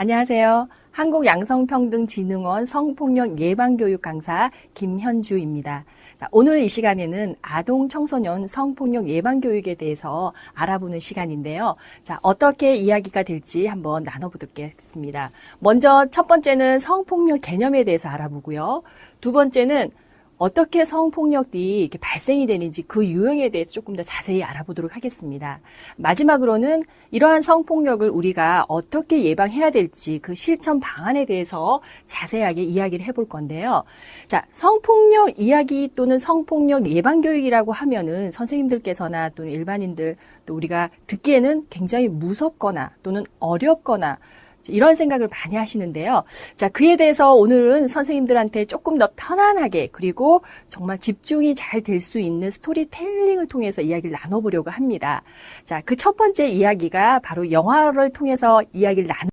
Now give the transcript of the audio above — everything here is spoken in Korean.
안녕하세요. 한국양성평등진흥원 성폭력 예방교육 강사 김현주입니다. 자, 오늘 이 시간에는 아동 청소년 성폭력 예방교육에 대해서 알아보는 시간인데요. 자, 어떻게 이야기가 될지 한번 나눠보겠습니다. 먼저 첫 번째는 성폭력 개념에 대해서 알아보고요. 두 번째는 어떻게 성폭력이 이렇게 발생이 되는지 그 유형에 대해서 조금 더 자세히 알아보도록 하겠습니다. 마지막으로는 이러한 성폭력을 우리가 어떻게 예방해야 될지 그 실천 방안에 대해서 자세하게 이야기를 해볼 건데요. 자, 성폭력 이야기 또는 성폭력 예방교육이라고 하면은 선생님들께서나 또는 일반인들 또 우리가 듣기에는 굉장히 무섭거나 또는 어렵거나 이런 생각을 많이 하시는데요. 자, 그에 대해서 오늘은 선생님들한테 조금 더 편안하게 그리고 정말 집중이 잘 될 수 있는 스토리텔링을 통해서 이야기를 나눠보려고 합니다. 자, 그 첫 번째 이야기가 바로 영화를 통해서 이야기를 나누